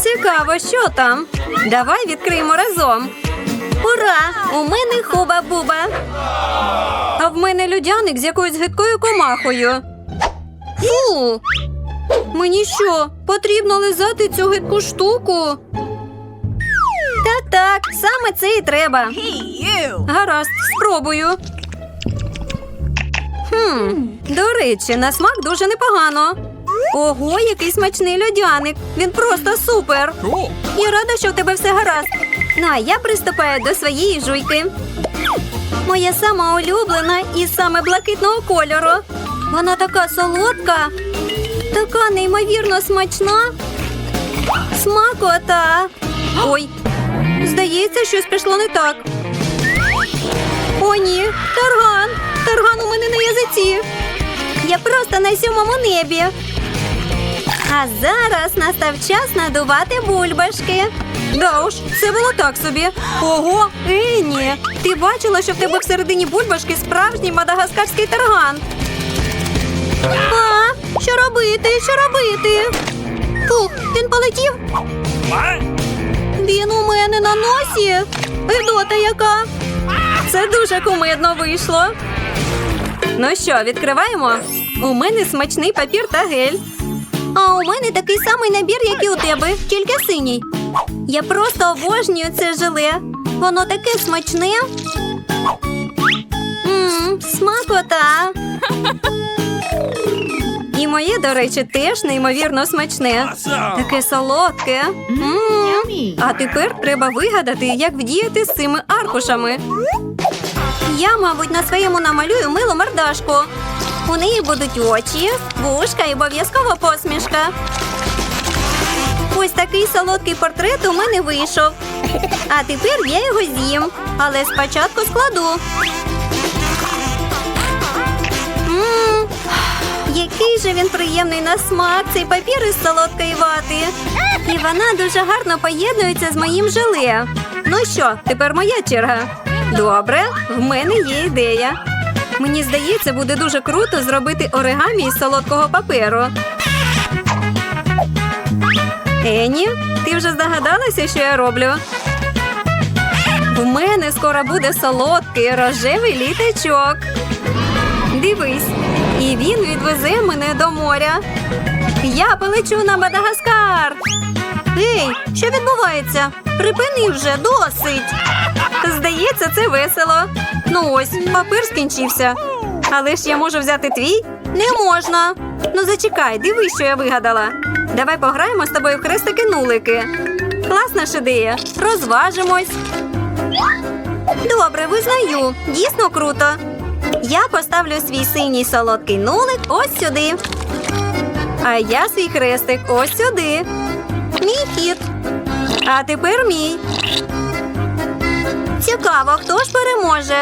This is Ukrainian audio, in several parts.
Цікаво, що там. Давай відкриємо разом. Ура! У мене хуба-буба. А в мене людяник з якоюсь гидкою комахою. Фу! Мені що, потрібно лизати цю гидку штуку? Так, так, саме це і треба. Гаразд, спробую. Хм, до речі, на смак дуже непогано. Ого, який смачний льодяник. Він просто супер. Я рада, що в тебе все гаразд. Ну, а я приступаю до своєї жуйки. Моя сама улюблена і саме блакитного кольору. Вона така солодка, така неймовірно смачна. Смакота. Ой, здається, щось пішло не так. О, ні, тарган! Тарган у мене на язиці. Я просто на сьомому небі. А зараз настав час надувати бульбашки. Да уж, це було так собі. Ого, Ені, ти бачила, що в тебе всередині бульбашки справжній мадагаскарський тарган. А, що робити? Що робити? Фух, він полетів. Він у мене на носі. Гидота яка. Це дуже кумедно вийшло. Ну що, відкриваємо? У мене смачний папір та гель. А у мене такий самий набір, як і у тебе, тільки синій. Я просто обожнюю це желе. Воно таке смачне. Мм, смакота. І моє, до речі, теж неймовірно смачне. Таке солодке. М. А тепер треба вигадати, як вдіяти з цими аркушами. Я, мабуть, на своєму намалюю милу мордашку. У неї будуть очі, вушка і обов'язково посмішка. Ось такий солодкий портрет у мене вийшов. А тепер я його з'їм, але спочатку складу. М, який же він приємний на смак, цей папір із солодкої вати. І вона дуже гарно поєднується з моїм желе. Ну що, тепер моя черга. Добре, в мене є ідея. Мені здається, буде дуже круто зробити оригамі із солодкого паперу. Ені, ти вже здогадалася, що я роблю? В мене скоро буде солодкий рожевий літачок. Дивись, і він відвезе мене до моря. Я полечу на Мадагаскар. Ей, що відбувається? Припини вже досить. Здається, це весело. Ну ось, папір скінчився. Але ж я можу взяти твій? Не можна. Ну зачекай, дивись, що я вигадала. Давай пограємо з тобою в хрестики-нулики. Класна ж ідея. Розважимось. Добре, визнаю. Дійсно круто. Я поставлю свій синій солодкий нулик ось сюди. А я свій хрестик ось сюди. Мій хід. А тепер мій. Цікаво, хто ж переможе.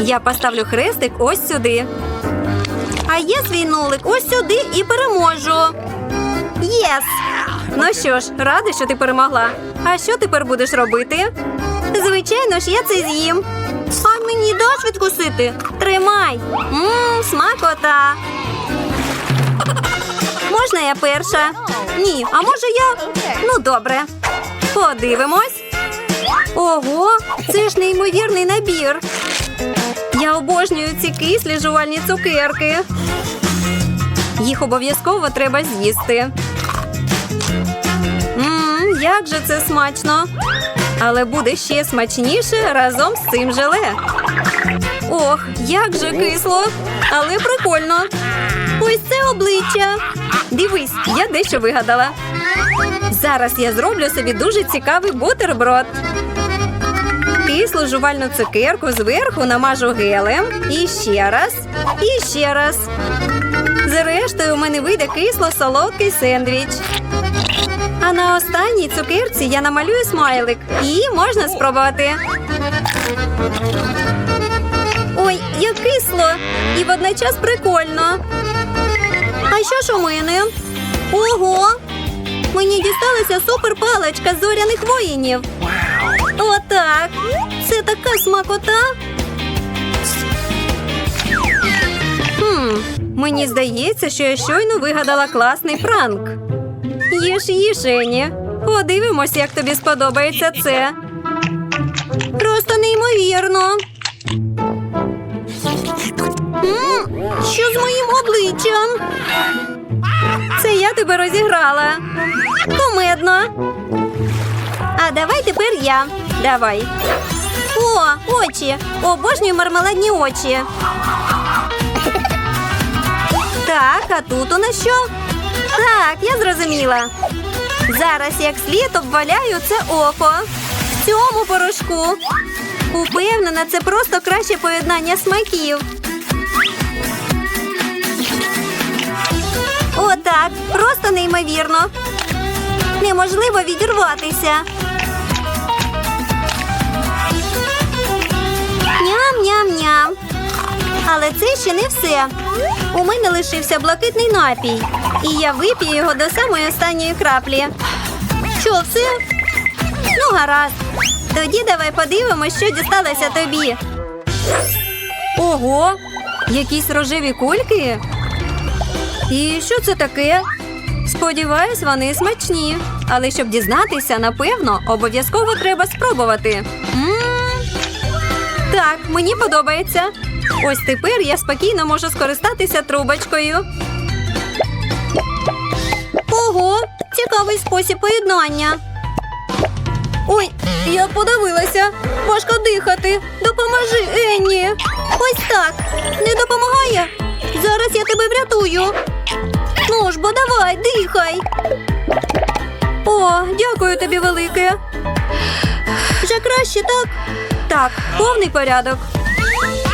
Я поставлю хрестик ось сюди. А я свій нулик ось сюди і переможу. Єс! Ну що ж, рада, що ти перемогла. А що тепер будеш робити? Звичайно ж, я це з'їм. А мені даш відкусити? Тримай. Мм, смакота. Можна я перша? Ні, а може я? Ну, добре. Подивимось. Ого, це ж неймовірний набір. Я обожнюю ці кислі жувальні цукерки. Їх обов'язково треба з'їсти. Мм, як же це смачно. Але буде ще смачніше разом з цим желе. Ох, як же кисло, але прикольно. Ось це обличчя. Дивись, я дещо вигадала. Зараз я зроблю собі дуже цікавий бутерброд. Кислу жувальну цукерку зверху намажу гелем. І ще раз, і ще раз. Зрештою, у мене вийде кисло-солодкий сендвіч. А на останній цукерці я намалюю смайлик. І можна спробувати. Ой, як кисло! І водночас прикольно. А що ж у мене? Ого! Мені дісталася суперпаличка зоряних воїнів. Отак. Це така смакота. Хм, мені здається, що я щойно вигадала класний пранк. Їж, їж. Подивимось, як тобі сподобається це. Тебе розіграла. Кумедно. А давай тепер я. Давай. О, очі. Обожнюю мармеладні очі. Так, а тут у нас що? Так, я зрозуміла. Зараз як слід обваляю це око. В цьому порошку. Упевнена, це просто краще поєднання смаків. Отак, просто неймовірно. Неможливо відірватися. Ням-ням-ням. Але це ще не все. У мене лишився блакитний напій, і я вип'ю його до самої останньої краплі. Що, все? Ну, гаразд. Тоді давай подивимось, що дісталося тобі. Ого, якісь рожеві кульки. І що це таке? Сподіваюсь, вони смачні. Але щоб дізнатися, напевно, обов'язково треба спробувати. Так, мені подобається. Ось тепер я спокійно можу скористатися трубочкою. Ого, цікавий спосіб поєднання. Ой, я подивилася. Важко дихати. Допоможи, Енні. Ось так. Не допомагає. Зараз я тебе врятую. Ну ж бо давай, дихай. О, дякую тобі велике. Вже краще, так? Так, повний порядок.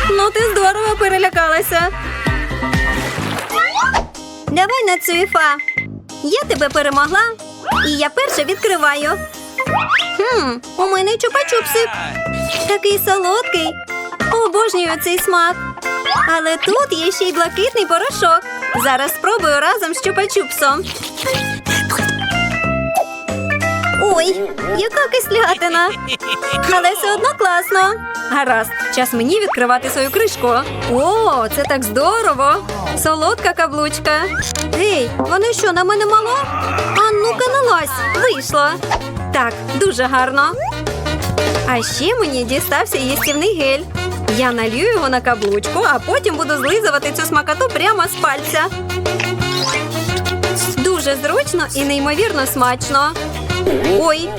Ну, ти здорово перелякалася. Давай на цвіфа. Я тебе перемогла, і я перша відкриваю. Хм, у мене чупа-чупсик. Такий солодкий. Обожнюю цей смак. Але тут є ще й блакитний порошок. Зараз спробую разом з чупа-чупсом. Ой, яка кислятина. Але все одно класно. Гаразд, час мені відкривати свою кришку. О, це так здорово! Солодка каблучка. Гей, вони що, на мене мало? А ну-ка налазь, вийшло. Так, дуже гарно. А ще мені дістався їстівний гель. Я налью його на каблучку, а потім буду злизувати цю смакоту прямо з пальця. Дуже зручно і неймовірно смачно. Ой,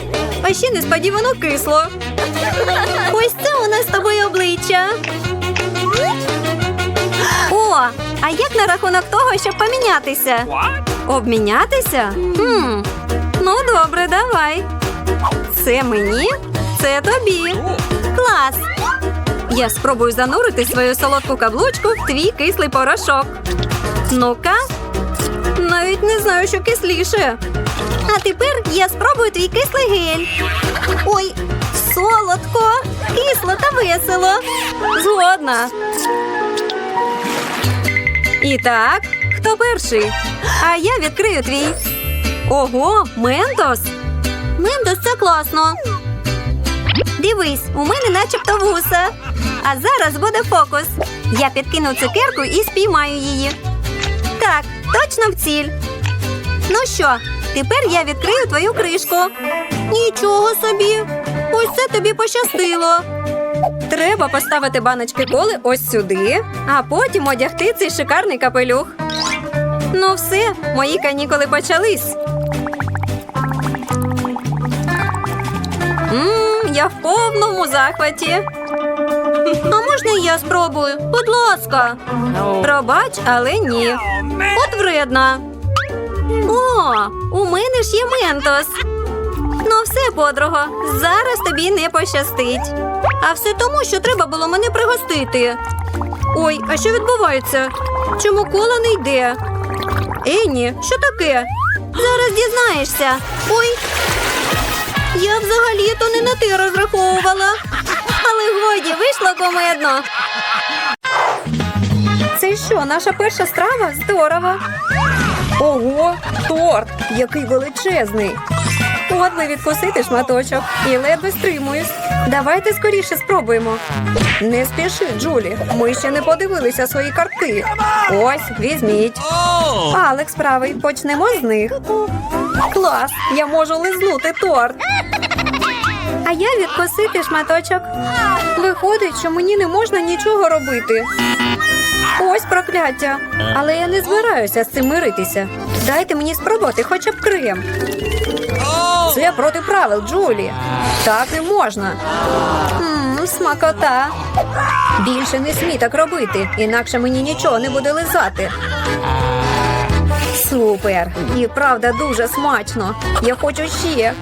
а ще несподівано кисло. Ось це у нас з тобою обличчя. О, а як на рахунок того, щоб помінятися? Обмінятися? Хм, ну добре, давай. Це мені, це тобі. Клас. Я спробую занурити свою солодку каблучку в твій кислий порошок. Ну-ка, навіть не знаю, що кисліше. А тепер я спробую твій кислий гель. Ой, солодко, кисло та весело. Згодна. І так, хто перший? А я відкрию твій. Ого, ментос. Ментос це класно. Дивись, у мене начебто вуса. А зараз буде фокус. Я підкину цукерку і спіймаю її. Так, точно в ціль. Ну що, тепер я відкрию твою кришку. Нічого собі. Ось це тобі пощастило. Треба поставити баночки коли ось сюди, а потім одягти цей шикарний капелюх. Ну все, мої канікули почались. Я в повному захваті. А можна я спробую? Будь ласка. Пробач, але ні. От вредна. О, у мене ж є ментос. Ну, все, подруго, зараз тобі не пощастить. А все тому, що треба було мене пригостити. Ой, а що відбувається? Чому кола не йде? Енні, що таке? Зараз дізнаєшся. Ой. Я взагалі-то не на ти розраховувала. Але годі вийшло комедно. Це що, наша перша страва? Здорово. Ого, торт, який величезний. От би відкусити шматочок і ледве стримуюсь. Давайте скоріше спробуємо. Не спіши, Джулі. Ми ще не подивилися свої картки. Ось, візьміть. Алекс правий, почнемо з них. Клас! Я можу лизнути торт. А я відкосити шматочок. Виходить, що мені не можна нічого робити. Ось прокляття. Але я не збираюся з цим миритися. Дайте мені спробувати хоча б крем. Це проти правил, Джулі. Так не можна. Мм, смакота. Більше не смій так робити, інакше мені нічого не буде лизати. Супер! І правда дуже смачно. Я хочу ще.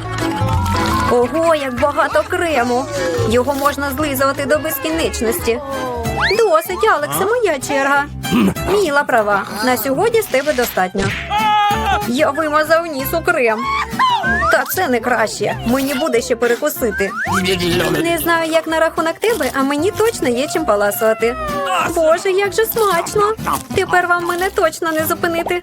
Ого, як багато крему. Його можна злизувати до безкінечності. Досить, Алексе, моя черга. Міла права. На сьогодні з тебе достатньо. Я вимазав ніс у крем. Та це не краще. Мені буде ще перекусити. Не знаю, як на рахунок тебе, а мені точно є чим паласувати. Боже, як же смачно! Тепер вам мене точно не зупинити.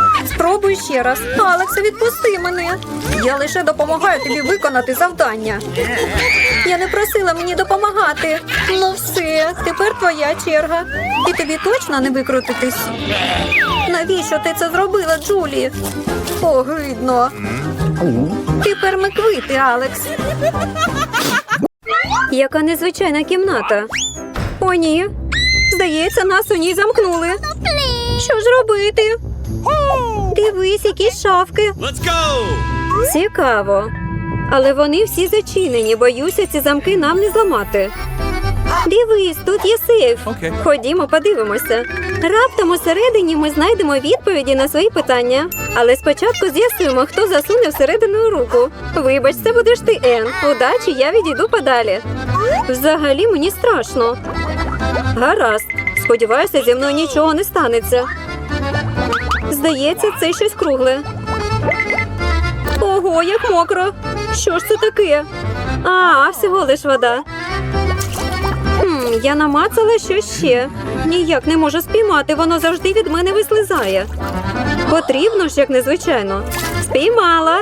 Спробуй ще раз. Алексе, відпусти мене. Я лише допомагаю тобі виконати завдання. Я не просила мені допомагати. Ну все, тепер твоя черга. І тобі точно не викрутитись. Навіщо ти це зробила, Джулі? Огидно. Тепер ми квити, Алекс. Яка незвичайна кімната. О, ні. Здається, нас у ній замкнули. Що ж робити? Дивись, які шафки. Let's go! Цікаво. Але вони всі зачинені. Боюся, ці замки нам не зламати. Дивись, тут є сейф. Окей. Ходімо, подивимося. Раптом усередині ми знайдемо відповіді на свої питання. Але спочатку з'ясуємо, хто засуне всередину руку. Вибач, це будеш ти, Ен. Удачі, я відійду подалі. Взагалі мені страшно. Гаразд. Сподіваюся, зі мною нічого не станеться. Здається, це щось кругле. Ого, як мокро. Що ж це таке? А, всього лиш вода. Хм, я намацала щось ще. Ніяк не можу спіймати, воно завжди від мене вислизає. Потрібно ж, як незвичайно. Спіймала.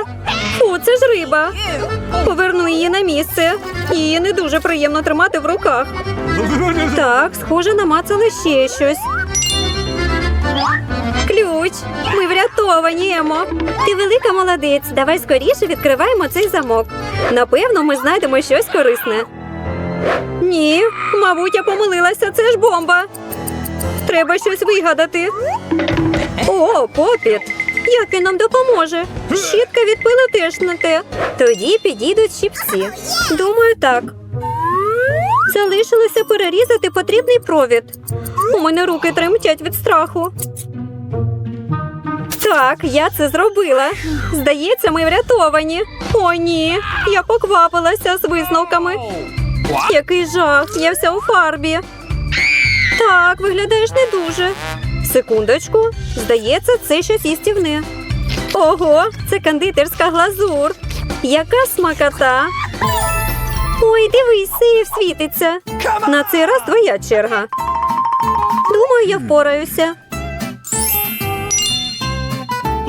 Фу, це ж риба. Поверну її на місце. Її не дуже приємно тримати в руках. Так, схоже, намацала ще щось. Ключ. Ми врятовані, Емо. Ти велика молодець. Давай скоріше відкриваємо цей замок. Напевно, ми знайдемо щось корисне. Ні, мабуть, я помилилася. Це ж бомба. Треба щось вигадати. О, попіт. Як він нам допоможе? Щітка від пилу теж не те. Тоді підійдуть щипці. Думаю, так. Залишилося перерізати потрібний провід. У мене руки тремтять від страху. Так, я це зробила. Здається, ми врятовані. О, ні, я поквапилася з висновками. Який жах, я вся у фарбі. Так, виглядаєш не дуже. Секундочку. Здається, це щось їстівне. Ого, це кондитерська глазур. Яка смакота. Ой, дивись, сейф світиться. На цей раз твоя черга. Думаю, я впораюся.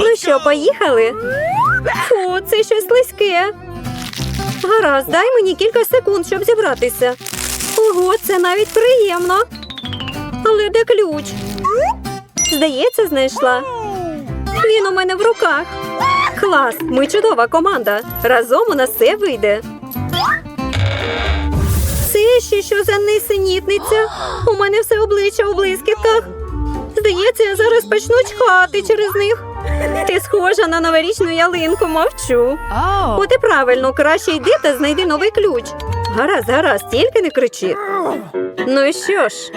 Ну що, поїхали? Фу, це щось слизьке. Гаразд, дай мені кілька секунд, щоб зібратися. Ого, це навіть приємно. Але де ключ? Здається, знайшла. Він у мене в руках. Клас, ми чудова команда. Разом у нас все вийде. Це ще що за несенітниця? У мене все обличчя у блискітках. Здається, я зараз почну чхати через них. Ти схожа на новорічну ялинку, мовчу. Oh. От і правильно, краще йди та знайди новий ключ. Гаразд, гаразд, тільки не кричи. Ну що ж,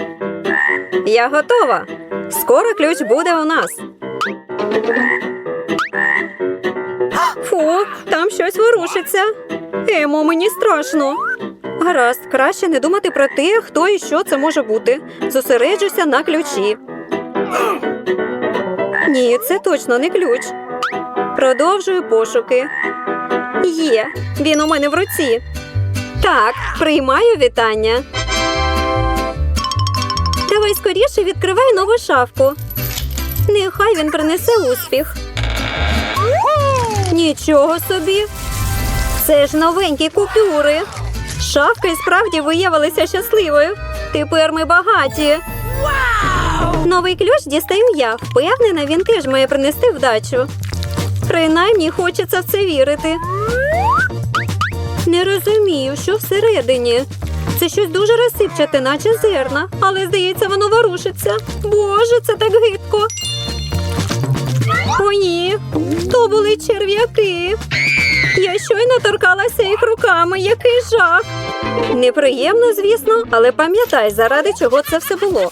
я готова. Скоро ключ буде у нас. Фу, там щось ворушиться. Емо, мені страшно. Гаразд, краще не думати про те, хто і що це може бути. Зосереджуся на ключі. Ні, це точно не ключ. Продовжую пошуки. Є, він у мене в руці. Так, приймаю вітання. Давай скоріше відкривай нову шафку. Нехай він принесе успіх. Нічого собі. Це ж новенькі купюри. Шафка і справді виявилася щасливою. Тепер ми багаті. Новий ключ дістаю я. Впевнена, він теж має принести вдачу. Принаймні хочеться в це вірити. Не розумію, що всередині. Це щось дуже розсипчате, наче зерна, але здається, воно ворушиться. Боже, це так гидко. О, ні, то були черв'яки. Я щойно торкалася їх руками, який жах. Неприємно, звісно, але пам'ятай, заради чого це все було.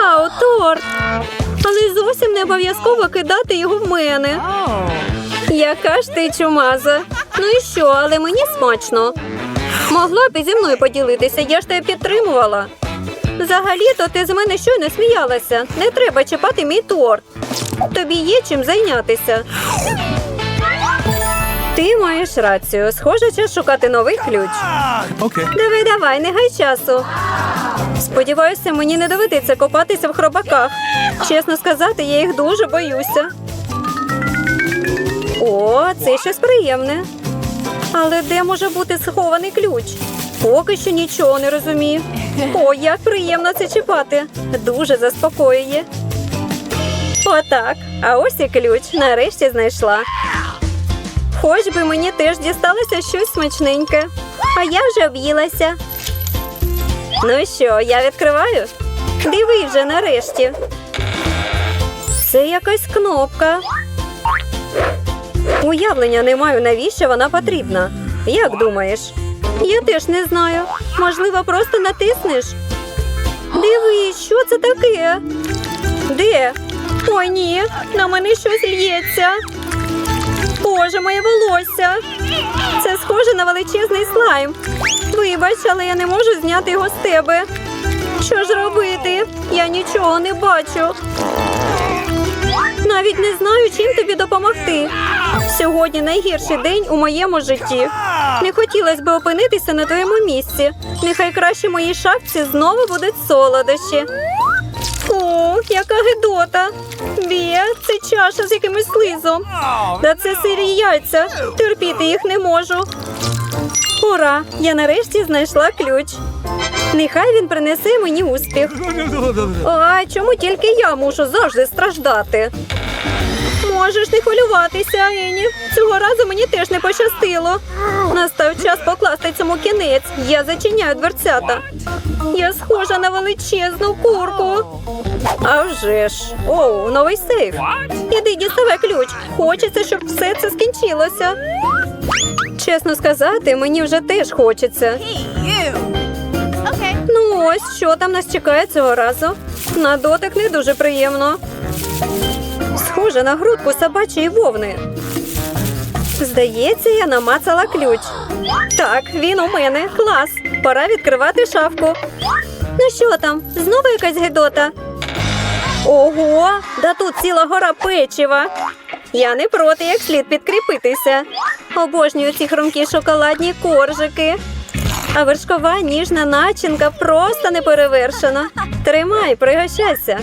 Вау, торт! Але зовсім не обов'язково кидати його в мене. Яка ж ти чумаза? Ну і що, але мені смачно. Могла б і зі мною поділитися, я ж тебе підтримувала. Взагалі-то ти з мене щойно сміялася. Не треба чіпати мій торт. Тобі є чим зайнятися. Ти маєш рацію. Схоже, час шукати новий ключ. Okay. Давай, давай, не гай часу. Сподіваюся, мені не доведеться копатися в хробаках. Чесно сказати, я їх дуже боюся. О, це щось приємне. Але де може бути схований ключ? Поки що нічого не розумію. О, як приємно це чіпати. Дуже заспокоює. Отак. А ось і ключ. Нарешті знайшла. Хоч би мені теж дісталося щось смачненьке. А я вже об'їлася. Ну що, я відкриваю? Диви вже нарешті. Це якась кнопка. Уявлення не маю, навіщо вона потрібна. Як думаєш? Я теж не знаю. Можливо, просто натиснеш. Дивись, що це таке? Де? Ой, ні, на мене щось лється. Боже, моє волосся. Це схоже на величезний слайм. Вибач, але я не можу зняти його з тебе. Що ж робити? Я нічого не бачу. Навіть не знаю, чим тобі допомогти. Сьогодні найгірший день у моєму житті. Не хотілося б опинитися на твоєму місці. Нехай краще моїй шапці знову будуть солодощі. О, яка гидота! Бє, це чаша з якимось слизом. Та це сирі яйця. Терпіти їх не можу. Ура! Я нарешті знайшла ключ. Нехай він принесе мені успіх. А чому тільки я мушу завжди страждати? Можеш не хвилюватися, Ені. Цього разу мені теж не пощастило. Настав час покласти цьому кінець. Я зачиняю дверцята. Я схожа на величезну курку. А вже ж. Оу, новий сейф. Іди діставай ключ. Хочеться, щоб все це скінчилося. Чесно сказати, мені вже теж хочеться. Ну ось що там нас чекає цього разу. На дотик не дуже приємно. Схоже на грудку собачої вовни. Здається, я намацала ключ. Так, він у мене. Клас. Пора відкривати шафку. Ну що там? Знову якась гидота? Ого, да тут ціла гора печива. Я не проти, як слід підкріпитися. Обожнюю ці хрумкі шоколадні коржики. А вершкова ніжна начинка просто не перевершена. Тримай, пригощайся.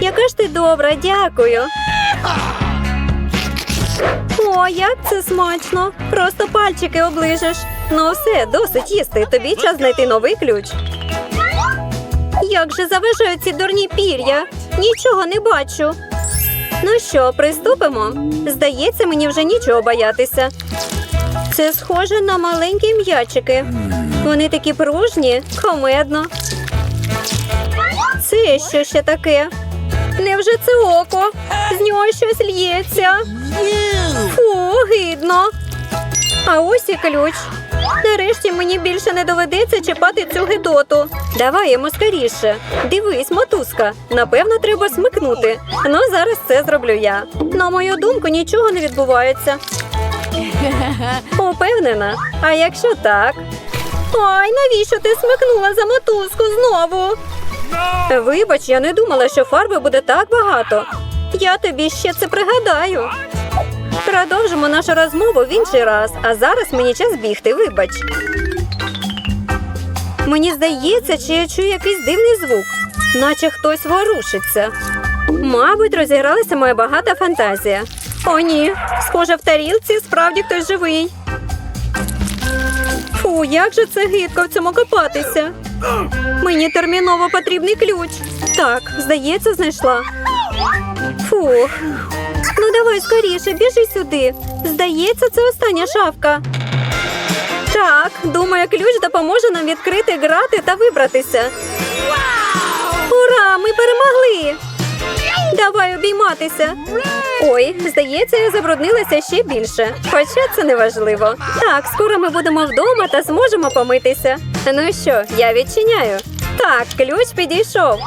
Яка ж ти добра, дякую. О, як це смачно! Просто пальчики оближеш. Ну все, досить їсти. Тобі час знайти новий ключ. Як же заважають ці дурні пір'я? Нічого не бачу. Ну що, приступимо? Здається, мені вже нічого боятися. Це схоже на маленькі м'ячики. Вони такі пружні, комедно. Це що ще таке? Невже це око? З нього щось лється. Фу, гидно. А ось і ключ. Нарешті мені більше не доведеться чіпати цю гидоту. Давай йому скоріше. Дивись, мотузка. Напевно, треба смикнути. Ну, зараз це зроблю я. На мою думку, нічого не відбувається. Упевнена. А якщо так? Ой, навіщо ти смикнула за мотузку знову? Вибач, я не думала, що фарби буде так багато. Я тобі ще це пригадаю. Продовжимо нашу розмову в інший раз, а зараз мені час бігти, вибач. Мені здається, чи я чую якийсь дивний звук, наче хтось ворушиться. Мабуть, розігралася моя багата фантазія. О, ні, схоже, в тарілці справді хтось живий. Фу, як же це гидко в цьому копатися. Мені терміново потрібний ключ. Так, здається, знайшла. Фух. Ну давай скоріше, біжи сюди. Здається, це остання шавка. Так, думаю, ключ допоможе нам відкрити грати та вибратися. Ура! Ми перемогли! Давай обійматися. Ой, здається, я забруднилася ще більше. Хоча це не важливо. Так, скоро ми будемо вдома та зможемо помитися. Ну що, я відчиняю. Так, ключ підійшов.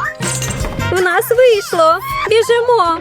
В нас вийшло. Біжимо.